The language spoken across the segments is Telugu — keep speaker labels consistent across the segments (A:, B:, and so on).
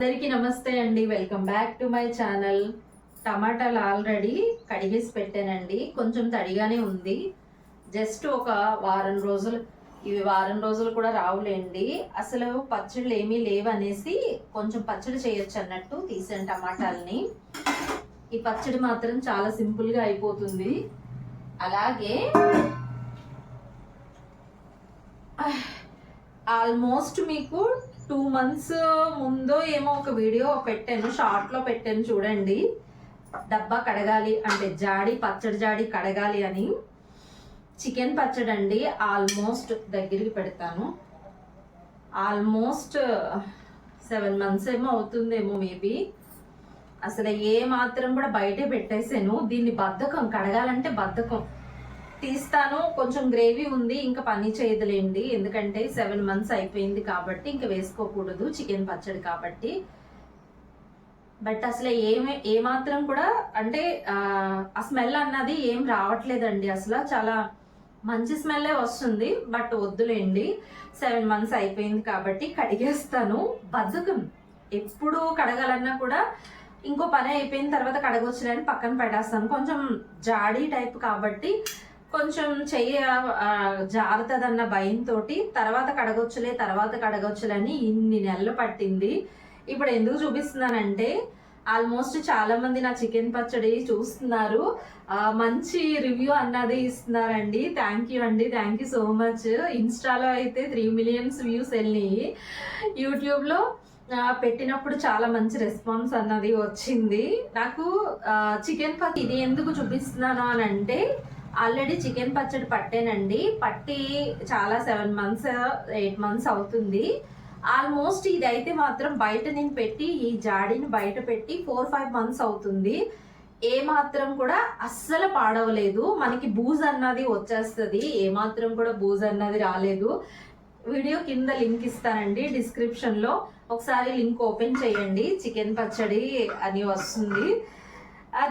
A: అందరికీ నమస్తే అండి. Welcome back to my channel టమాటాలు ఆల్రెడీ కడిగేసి పెట్టానండి. కొంచెం తడిగానే ఉంది. జస్ట్ ఒక వారం రోజులు ఇవి వారం రోజులు కూడా రావులేండి. అసలు పచ్చళ్ళు ఏమీ లేవనేసి కొంచెం పచ్చడి చేయొచ్చు అన్నట్టు తీసాను టమాటాలని. ఈ పచ్చడి మాత్రం చాలా సింపుల్గా అయిపోతుంది. అలాగే ఆల్మోస్ట్ మీకు టూ మంత్స్ ముందో ఏమో ఒక వీడియో పెట్టాను. షార్ట్లో పెట్టాను చూడండి. డబ్బా కడగాలి అంటే జాడి పచ్చడి జాడి కడగాలి అని. చికెన్ పచ్చడి అండి. ఆల్మోస్ట్ దగ్గరికి పెడతాను. ఆల్మోస్ట్ సెవెన్ మంత్స్ ఏమో అవుతుందేమో మేబీ అసలు ఏ మాత్రం కూడా బయటే పెట్టేసాను. దీన్ని బద్ధకం కడగాలంటే బద్ధకం. తీస్తాను. కొంచెం గ్రేవీ ఉంది ఇంకా పని చేయదులేండి. ఎందుకంటే సెవెన్ మంత్స్ అయిపోయింది కాబట్టి ఇంకా వేసుకోకూడదు చికెన్ పచ్చడి కాబట్టి. బట్ అసలు ఏమే ఏమాత్రం కూడా అంటే ఆ స్మెల్ అన్నది ఏం రావట్లేదండి అసలు. చాలా మంచి స్మెల్లే వస్తుంది బట్ వద్దులేండి. సెవెన్ మంత్స్ అయిపోయింది కాబట్టి కడిగేస్తాను. బద్ధకం ఎప్పుడు కడగాలన్నా కూడా ఇంకో పని అయిపోయిన తర్వాత కడగొచ్చులని పక్కన పెట్టేస్తాను. కొంచెం జాడీ టైప్ కాబట్టి కొంచెం చెయ్యి జారుతుందన్న భయంతో తర్వాత కడగొచ్చులే తర్వాత కడగొచ్చులని ఇన్ని నెలలు పట్టింది. ఇప్పుడు ఎందుకు చూపిస్తున్నానంటే ఆల్మోస్ట్ చాలా మంది నా చికెన్ పచ్చడి చూస్తున్నారు. మంచి రివ్యూ అన్నది ఇస్తున్నారండి. థ్యాంక్ యూ అండి. థ్యాంక్ యూ సో మచ్ ఇన్స్టాలో అయితే త్రీ మిలియన్స్ వ్యూస్ వెళ్ళినాయి. యూట్యూబ్లో పెట్టినప్పుడు చాలా మంచి రెస్పాన్స్ అన్నది వచ్చింది. నాకు చికెన్ పచ్చడి ఇది ఎందుకు చూపిస్తున్నాను అని అంటే ఆల్రెడీ చికెన్ పచ్చడి పట్టానండి. పట్టి చాలా సెవెన్ మంత్స్ ఎయిట్ మంత్స్ అవుతుంది. ఆల్మోస్ట్ ఇది అయితే మాత్రం బయట నేను పెట్టి ఈ జాడీని బయట పెట్టి ఫోర్ ఫైవ్ మంత్స్ అవుతుంది. ఏ మాత్రం కూడా అస్సలు పాడవలేదు. మనకి బూజ్ అన్నది వచ్చేస్తుంది. ఏ మాత్రం కూడా బూజ్ అన్నది రాలేదు. వీడియో కింద లింక్ ఇస్తానండి డిస్క్రిప్షన్లో. ఒకసారి లింక్ ఓపెన్ చేయండి. చికెన్ పచ్చడి అని వస్తుంది.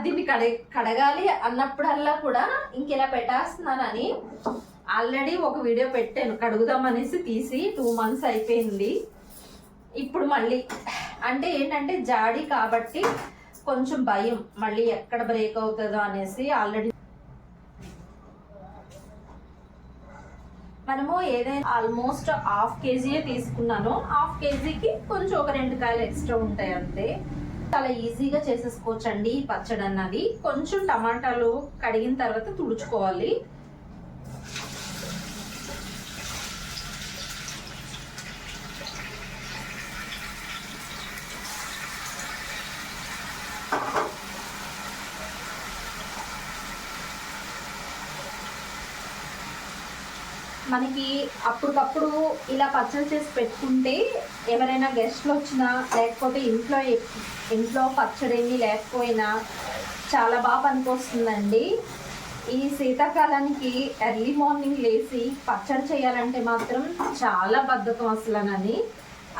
A: దీన్ని కడ కడగాలి అన్నప్పుడల్లా కూడా ఇంకెలా పెట్టేస్తున్నానని ఆల్రెడీ ఒక వీడియో పెట్టాను. కడుగుదామనేసి తీసి టూ మంత్స్ అయిపోయింది. ఇప్పుడు మళ్ళీ అంటే ఏంటంటే జాడీ కాబట్టి కొంచెం భయం. మళ్ళీ ఎక్కడ బ్రేక్ అవుతుందో అనేసి ఆల్రెడీ మనము ఏదైనా ఆల్మోస్ట్ హాఫ్ కేజీయే తీసుకున్నాను. హాఫ్ కేజీకి కొంచెం ఒక రెండు కాయలు ఎక్స్ట్రా ఉంటాయి అంతే. చాలా ఈజీగా చేసేసుకోవచ్చండి ఈ పచ్చడి అన్నది కొంచెం టమాటాలు కడిగిన తర్వాత తుడుచుకోవాలి. మనకి అప్పటికప్పుడు ఇలా పచ్చడి చేసి పెట్టుకుంటే ఎవరైనా గెస్ట్లు వచ్చినా లేకపోతే ఇంట్లో ఇంట్లో పచ్చడి లేకపోయినా చాలా బాగా పనికొస్తుందండి. ఈ శీతాకాలానికి ఎర్లీ మార్నింగ్ లేచి పచ్చడి చేయాలంటే మాత్రం చాలా బద్ధకం అసలనని.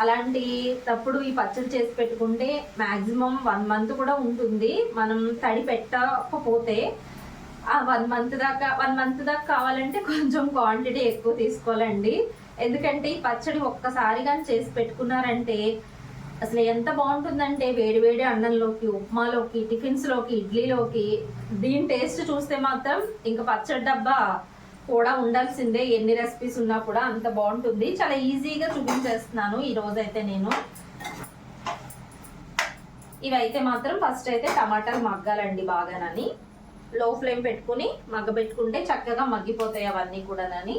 A: అలాంటి తప్పుడు ఈ పచ్చడి చేసి పెట్టుకుంటే మ్యాక్సిమం వన్ మంత్ కూడా ఉంటుంది. మనం తడి పెట్టకపోతే వన్ మంత్ దాకా వన్ మంత్ దాకా కావాలంటే కొంచెం క్వాంటిటీ ఎక్కువ తీసుకోవాలండి. ఎందుకంటే ఈ పచ్చడి ఒక్కసారి కానీ చేసి పెట్టుకున్నారంటే అసలు ఎంత బాగుంటుందంటే వేడి వేడి అన్నంలోకి ఉప్మాలోకి టిఫిన్స్లోకి ఇడ్లీలోకి. దీని టేస్ట్ చూస్తే మాత్రం ఇంకా పచ్చడి డబ్బా కూడా ఉండాల్సిందే. ఎన్ని రెసిపీస్ ఉన్నా కూడా అంత బాగుంటుంది. చాలా ఈజీగా చూపించేస్తున్నాను ఈ అయితే నేను. ఇవైతే మాత్రం ఫస్ట్ అయితే టమాటాలు మగ్గాలండి బాగానని. లో ఫ్లేమ్ పెట్టుకుని మగ్గబెట్టుకుంటే చక్కగా మగ్గిపోతాయి అవన్నీ కూడానని.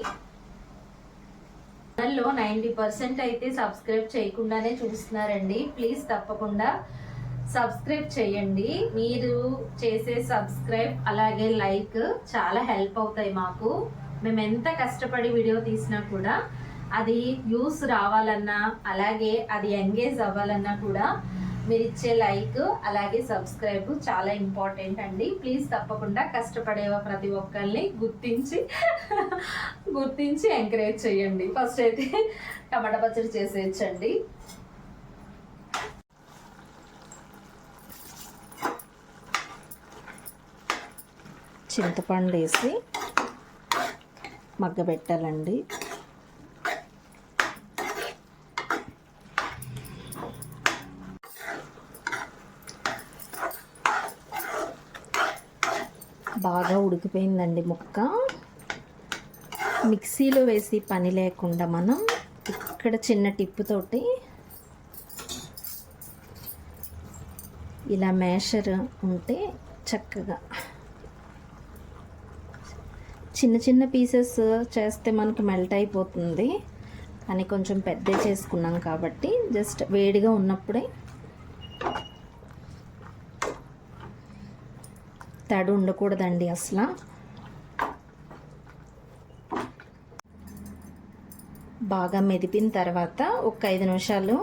A: ఛానల్లో నైంటీ పర్సెంట్ అయితే సబ్స్క్రైబ్ చేయకుండానే చూస్తున్నారండి. ప్లీజ్ తప్పకుండా సబ్స్క్రైబ్ చేయండి. మీరు చేసే సబ్స్క్రైబ్ అలాగే లైక్ చాలా హెల్ప్ అవుతాయి మాకు. మేము ఎంత కష్టపడి వీడియో తీసినా కూడా అది వ్యూస్ రావాలన్నా అలాగే అది ఎంగేజ్ అవ్వాలన్నా కూడా మీరు ఇచ్చే లైక్ అలాగే సబ్స్క్రైబ్ చాలా ఇంపార్టెంట్ అండి. ప్లీజ్ తప్పకుండా కష్టపడే ప్రతి ఒక్కరిని గుర్తించి గుర్తించి ఎంకరేజ్ చేయండి. ఫస్ట్ అయితే టమాటా పచ్చడి చేసేయచ్చండి. చింతపండు వేసి మగ్గబెట్టాలండి బాగా ఉడికిపోయిందండి ముక్క. మిక్సీలో వేసి పని లేకుండా మనం ఇక్కడ చిన్న టిప్పుతోటి ఇలా మేషర్ ఉంటే చక్కగా. చిన్న చిన్న పీసెస్ చేస్తే మనకి మెల్ట్ అయిపోతుంది. కానీ కొంచెం పెద్ద చేసుకున్నాం కాబట్టి జస్ట్ వేడిగా ఉన్నప్పుడే తడి ఉండకూడదండి అసలు. బాగా మెదిపిన తర్వాత ఒక ఐదు నిమిషాలు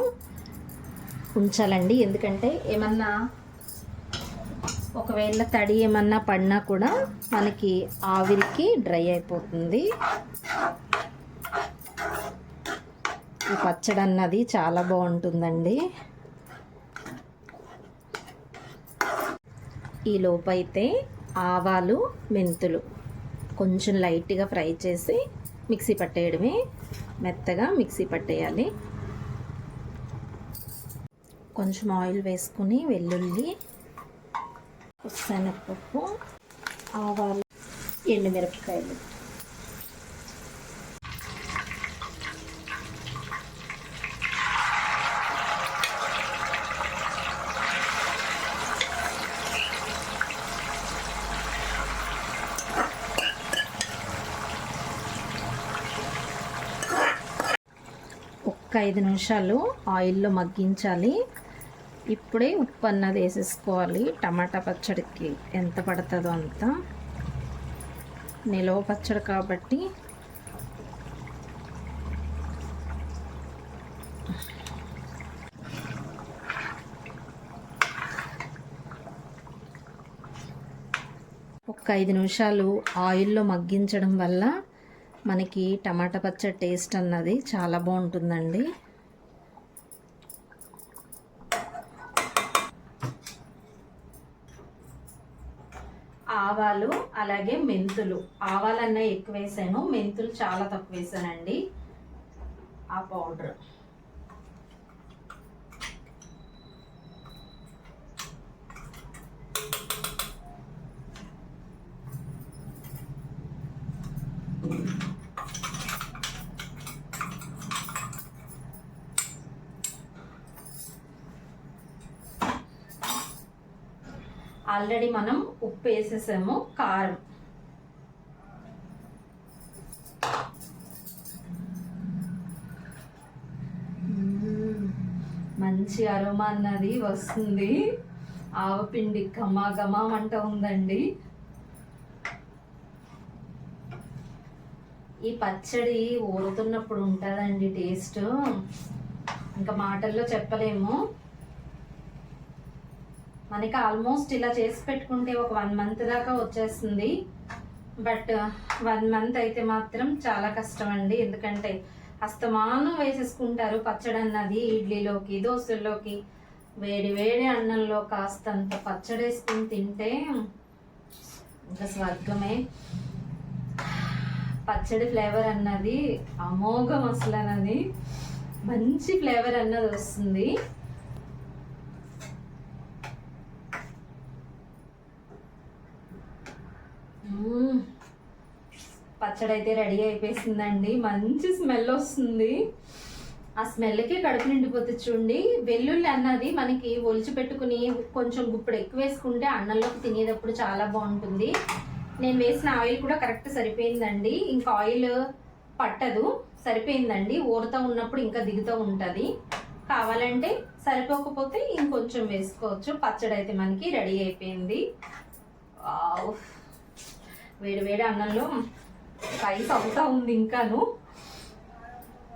A: ఉంచాలండి. ఎందుకంటే ఏమన్నా ఒకవేళ తడి ఏమన్నా పడినా కూడా మనకి ఆవిరికి డ్రై అయిపోతుంది. ఈ పచ్చడి అన్నది చాలా బాగుంటుందండి. ఈ లోపైతే ఆవాలు మెంతులు కొంచెం లైట్గా ఫ్రై చేసి మిక్సీ పట్టేయడమే. మెత్తగా మిక్సీ పట్టేయాలి. కొంచెం ఆయిల్ వేసుకుని వెల్లుల్లి శనగపప్పు ఆవాలు ఎండుమిరపకాయలు. ఒక ఐదు నిమిషాలు ఆయిల్లో మగ్గించాలి. ఇప్పుడే ఉప్పు అన్నది వేసేసుకోవాలి. టమాటా పచ్చడికి ఎంత పడుతుందో అంత. నిలవ పచ్చడి కాబట్టి ఒక ఐదు నిమిషాలు ఆయిల్లో మగ్గించడం వల్ల మనకి టమాటా పచ్చడి టేస్ట్ అన్నది చాలా బాగుంటుందండి. ఆవాలు అలాగే మెంతులు. ఆవాలన్నా ఎక్కువ వేసాను మెంతులు చాలా తక్కువ వేసానండి ఆ పౌడర్. ఆల్రెడీ మనం ఉప్పు వేసేసాము కారం. మంచి అరోమా అన్నది వస్తుంది. ఆవపిండి ఘమా ఘమా ఉందండి. ఈ పచ్చడి ఊరుతున్నప్పుడు ఉంటుందండి టేస్ట్. ఇంకా మాటల్లో చెప్పలేము. మనకి ఆల్మోస్ట్ ఇలా చేసి పెట్టుకుంటే ఒక వన్ మంత్ దాకా వచ్చేస్తుంది. బట్ వన్ మంత్ అయితే మాత్రం చాలా కష్టం అండి ఎందుకంటే అస్తమానం వేసేసుకుంటారు పచ్చడి అన్నది ఇడ్లీలోకి దోశల్లోకి. వేడి వేడి అన్నంలో కాస్తంత పచ్చడి వేసుకుని తింటే ఇంకా స్వర్గమే. పచ్చడి ఫ్లేవర్ అన్నది అమోఘం అసలు అన్నది. మంచి ఫ్లేవర్ అన్నది వస్తుంది మ్మ్. పచ్చడి అయితే రెడీ అయిపోయిందండి మంచి స్మెల్ వస్తుంది. ఆ స్మెల్కి కడుపు నిండిపోతుంది చూడండి. వెల్లుల్లి అన్నది మనకి ఒలిచి పెట్టుకుని కొంచెం గుప్పుడు ఎక్కువ వేసుకుంటే అన్నంలోకి తినేటప్పుడు చాలా బాగుంటుంది. నేను వేసిన ఆయిల్ కూడా కరెక్ట్ సరిపోయిందండి. ఇంకా ఆయిల్ పట్టదు. సరిపోయిందండి. ఊరుతూ ఉన్నప్పుడు ఇంకా దిగుతూ ఉంటుంది. కావాలంటే సరిపోకపోతే ఇంకొంచెం వేసుకోవచ్చు. పచ్చడి అయితే మనకి రెడీ అయిపోయింది. వేడి వేడి అన్నంలో రైస్ అవుతా ఉంది ఇంకాను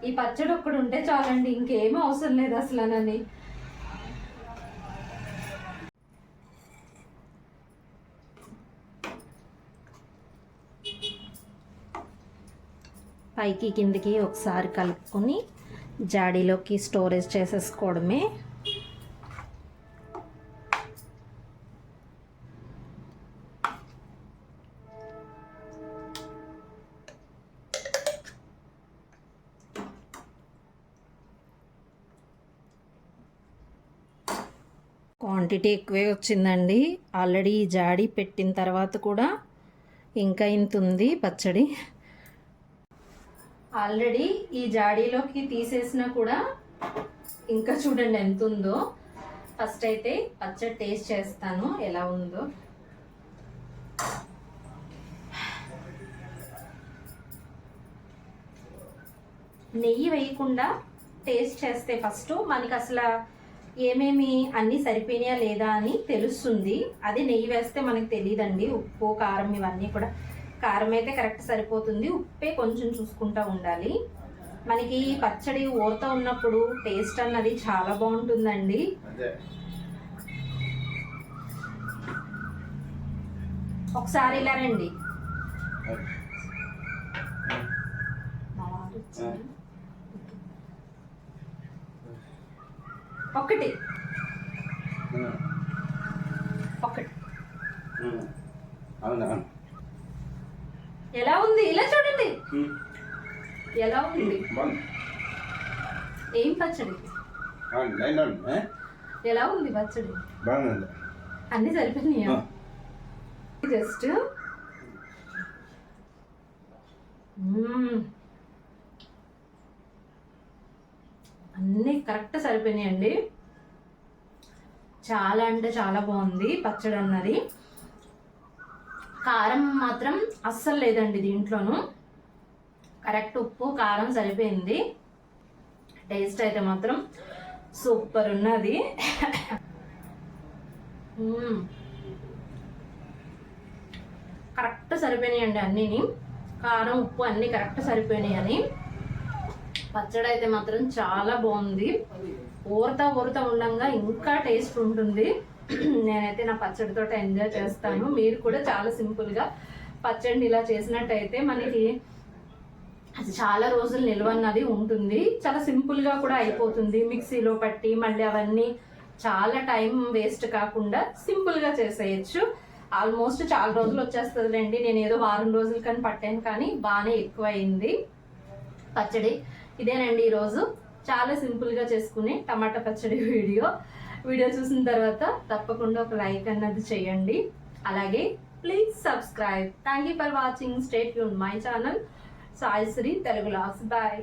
A: ఈ పచ్చడి ఒక్కడు ఉంటే చాలండి ఇంకేం అవసరం లేదు అసలు అని పైకి కిందికి ఒకసారి కలుపుకొని జాడీలోకి స్టోరేజ్ చేసేసుకోవడమే. క్వాంటిటీ ఎక్కువే వచ్చిందండి. ఆల్రెడీ ఈ జాడి పెట్టిన తర్వాత కూడా ఇంకా ఇంత ఉంది పచ్చడి. ఆల్రెడీ ఈ జాడీలోకి తీసేసినా కూడా ఇంకా చూడండి ఎంత ఉందో. ఫస్ట్ అయితే పచ్చడి టేస్ట్ చేస్తాను ఎలా ఉందో. నెయ్యి వేయకుండా టేస్ట్ చేస్తే ఫస్ట్ మనకి అసలు ఏమేమి అన్నీ సరిపోయినాయా లేదా అని తెలుస్తుంది. అది నెయ్యి వేస్తే మనకి తెలియదండి ఉప్పు కారం ఇవన్నీ కూడా. కారం అయితే కరెక్ట్ సరిపోతుంది. ఉప్పే కొంచెం చూసుకుంటా ఉండాలి. మనకి పచ్చడి ఊరత ఉన్నప్పుడు టేస్ట్ అన్నది చాలా బాగుంటుందండి. ఒకసారి ఇలా రండి
B: అది.
A: మా వారు వచ్చారు. ఒకటి. ఒకటి. ఎలా ఉంది? ఇలా చూడండి. ఎలా ఉంది? ఏం పచ్చడి? ఎలా ఉంది పచ్చడి?
B: బాగుంది
A: అన్ని సరిపోయినాయా. జస్ట్ మ్మ్. అన్నీ కరెక్ట్ సరిపోయినాయండి. చాలా అంటే చాలా బాగుంది పచ్చడి అన్నది. కారం మాత్రం అస్సలు లేదండి దీంట్లోనూ. కరెక్ట్ ఉప్పు కారం సరిపోయింది. టేస్ట్ అయితే మాత్రం సూపర్ ఉన్నది. కరెక్ట్ కరెక్ట్ సరిపోయినాయండి అన్నీని. కారం ఉప్పు అన్నీ కరెక్ట్ సరిపోయినాయి అని పచ్చడి అయితే మాత్రం చాలా బాగుంది. ఊరత ఊరత ఉండంగా ఇంకా టేస్ట్ ఉంటుంది. నేనైతే నా పచ్చడితో ఎంజాయ్ చేస్తాను. మీరు కూడా చాలా సింపుల్గా పచ్చడిని ఇలా చేసినట్టయితే మనకి అది చాలా రోజులు నిల్వన్నది ఉంటుంది. చాలా సింపుల్గా కూడా అయిపోతుంది. మిక్సీలో పట్టి మళ్ళీ అవన్నీ చాలా టైం వేస్ట్ కాకుండా సింపుల్గా చేసేయచ్చు. ఆల్మోస్ట్ చాలా రోజులు వచ్చేస్తుందిలేండి. నేను ఏదో వారం రోజులు కానీ పట్టాను కానీ బాగానే ఎక్కువ అయింది పచ్చడి ఇదేనండి ఈరోజు. చాలా సింపుల్గా చేసుకునే టమాటా పచ్చడి వీడియో. వీడియో చూసిన తర్వాత తప్పకుండా ఒక లైక్ అన్నది చేయండి. అలాగే please subscribe. Thank you for watching. Stay Yoon my channel. Saisri Telugu vlogs bye.